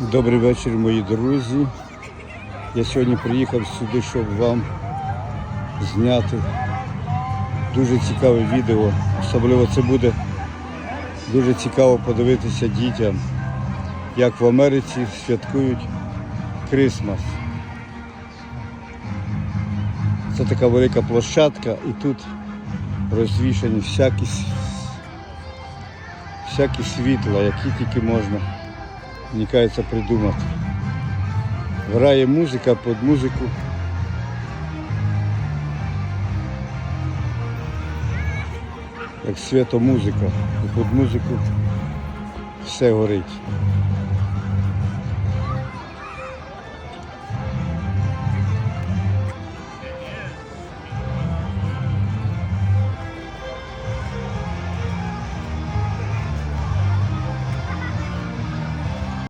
Добрий вечір, мої друзі. Я сьогодні приїхав сюди, щоб вам зняти дуже цікаве відео. Особливо це буде дуже цікаво подивитися дітям, як в Америці святкують Крисмас. Це така велика площадка і тут розвішані всякі, всякі світла, які тільки можна мені кажеться, придумати. Грає музика під музику. Як святомузика. І під музику все горить.